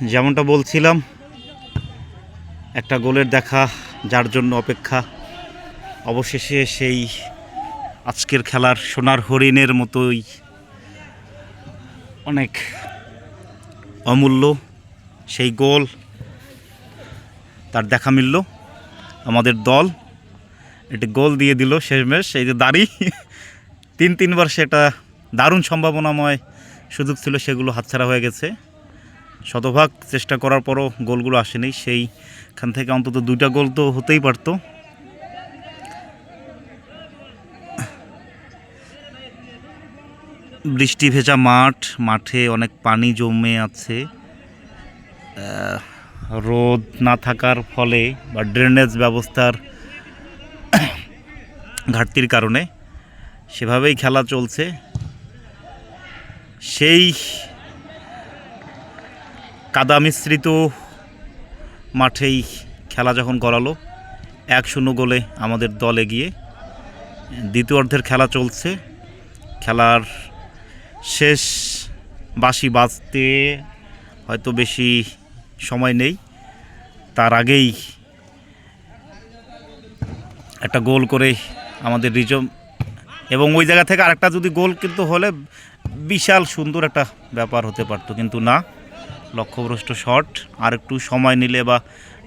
যেমনটা বলছিলাম, একটা গোলের দেখা যার জন্য অপেক্ষা। অবশেষে সেই আজকের খেলার সোনার হরিণের মতোই অনেক অমূল্য সেই গোল তার দেখা মিলল। আমাদের দল একটি গোল দিয়ে দিল শেষমেশ এই যে দাড়ি। তিন তিনবার সেটা দারুণ সম্ভাবনাময় সুযোগ ছিল, সেগুলো হাতছাড়া হয়ে গেছে। শতভাগ চেষ্টা করার পরও গোলগুলো আসেনি। সেইখান থেকে অন্তত দুইটা গোল তো হতেই পারতো। বৃষ্টি ভেজা মাঠ, মাঠে অনেক পানি জমে আছে। রোদ না থাকার ফলে বা ড্রেনেজ ব্যবস্থার ঘাটতির কারণে সেভাবেই খেলা চলছে। সেই কাদা মিশ্রিত মাঠেই খেলা যখন গড়ালো এক শূন্য গোলে আমাদের দল এগিয়ে দ্বিতীয় অর্ধের খেলা চলছে। খেলার শেষ বাসি বাজতে হয়তো বেশি সময় নেই। তার আগেই একটা গোল করে আমাদের রিজম এবং ওই জায়গা থেকে আরেকটা যদি গোল কিন্তু হলে বিশাল সুন্দর একটা ব্যাপার হতে পারতো, কিন্তু না। লক্ষ্যভ্রষ্ট শট, আর একটু সময় নিলে বা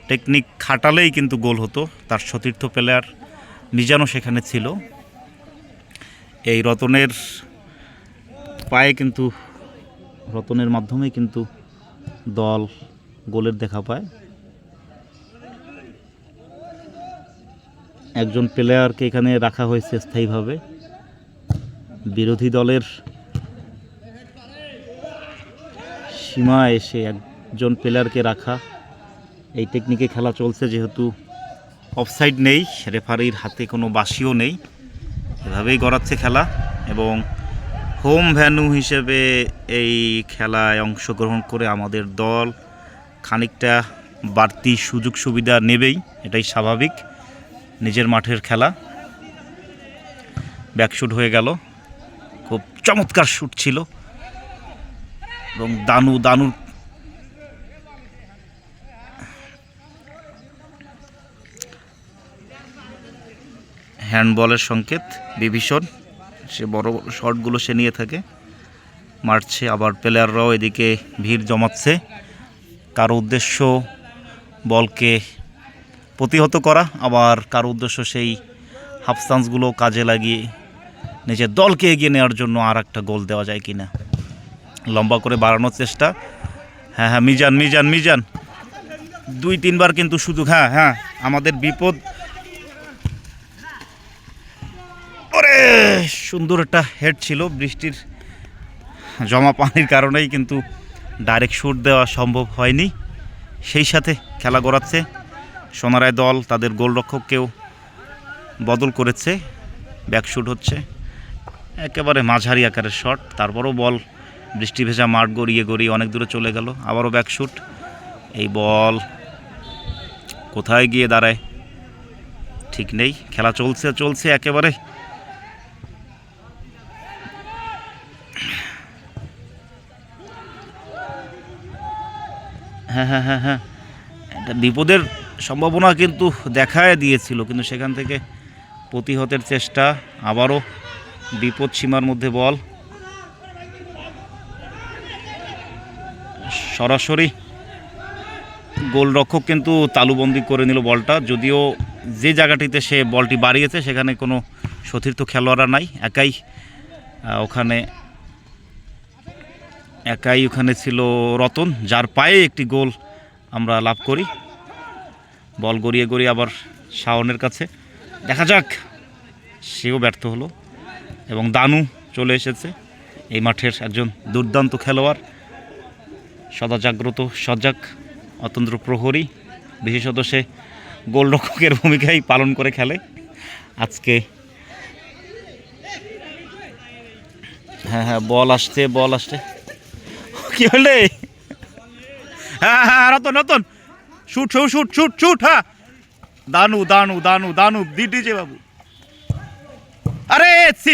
টেকনিক খাটালেই কিন্তু গোল হতো, তার সতীর্থ প্লেয়ার মিজানও সেখানে ছিল। এই রতনের পায়ে কিন্তু, রতনের মাধ্যমে কিন্তু দল গোলের দেখা পায়। একজন প্লেয়ারকে এখানে রাখা হয়েছে স্থায়ীভাবে। বিরোধী দলের সীমা এসে একজন প্লেয়ারকে রাখা। এই টেকনিকে খেলা চলছে যেহেতু অফসাইড নেই রেফারির হাতে কোনো বাসিও নেই। এভাবেই গড়াচ্ছে খেলা এবং হোম ভ্যানু হিসেবে এই খেলায় অংশগ্রহণ করে আমাদের দল খানিকটা বাড়তি সুযোগ সুবিধা নেবেই, এটাই স্বাভাবিক। নিজের মাঠের খেলা। ব্যাকশুট হয়ে গেল। খুব চমৎকার শ্যুট ছিল। এবং দানু, দানুর হ্যান্ডবলের সংকেত, বিভীষণ। সে বড় শটগুলো সে নিয়ে থাকে। মারছে, আবার প্লেয়াররাও এদিকে ভিড় জমাচ্ছে। কারও উদ্দেশ্য বলকে প্রতিহত করা, আবার কারও উদ্দেশ্য সেই হাফ চান্সগুলো কাজে লাগিয়ে নিজের দলকে এগিয়ে নেওয়ার জন্য আর একটা গোল দেওয়া যায় কিনা। লম্বা করে বাড়ানোর চেষ্টা। হ্যাঁ হ্যাঁ মিজান মিজান মিজান। দুই, তিনবার কিন্তু সুযোগ হ্যাঁ হ্যাঁ আমাদের বিপদ। ওরে, সুন্দর একটা হেড ছিল, বৃষ্টির জমা পানির কারণেই কিন্তু ডাইরেক্ট শুট দেওয়া সম্ভব হয়নি। সেই সাথে খেলা গড়াচ্ছে সোনারায় দল, তাদের গোলরক্ষককেও বদল করেছে ব্যাক শুট হচ্ছে। একেবারে মাঝারি আকারের শট তারপরও বল বৃষ্টি ভেজা মাঠ গড়িয়ে গড়িয়ে অনেক দূরে চলে গেল। আবারও ব্যাক শুট এই বল কোথায় গিয়ে দাঁড়ায়? ঠিক নেই। খেলা চলছে চলছে একেবারে। হ্যাঁ হ্যাঁ হ্যাঁ হ্যাঁ। একটা বিপদের সম্ভাবনা কিন্তু দেখায় দিয়েছিল, কিন্তু সেখান থেকে প্রতিহতের চেষ্টা। আবারও বিপদ সীমার মধ্যে বল। সরাসরি গোলরক্ষক কিন্তু তালুবন্দি করে নিল বলটা। যদিও যে জায়গাটিতে সে বলটি বাড়িয়েছে, সেখানে কোনো সতীর্থ খেলোয়াড়রা নাই। একাই ওখানে একাই ওখানে ছিল রতন, যার পায়ে একটি গোল আমরা লাভ করি। বল গড়িয়ে গড়িয়ে আবার শাওনের কাছে। দেখা যাক, সেও ব্যর্থ হলো। এবং দানু চলে এসেছে। এই মাঠের একজন দুর্দান্ত খেলোয়াড়। সদা জাগ্রত, সজাগ অতন্ত্র প্রহরী। বিশেষত সে গোলরক্ষকের ভূমিকাই পালন করে খেলে। আজকে হ্যাঁ হ্যাঁ বল আসছে বল আসছে। কি হলে? হ্যাঁ হ্যাঁ Ratan Ratan shoot shoot shoot shoot shoot হ্যাঁ। দানু দানু দানু দানু দিডিজে বাবু। আরে সি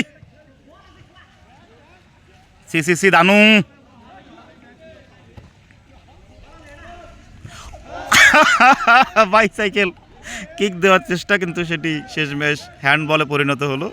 সি সি দানু। বাইসাইকেল কিক দেওয়ার চেষ্টা কিন্তু সেটি শেষমেশ হ্যান্ড বলে পরিণত হলো।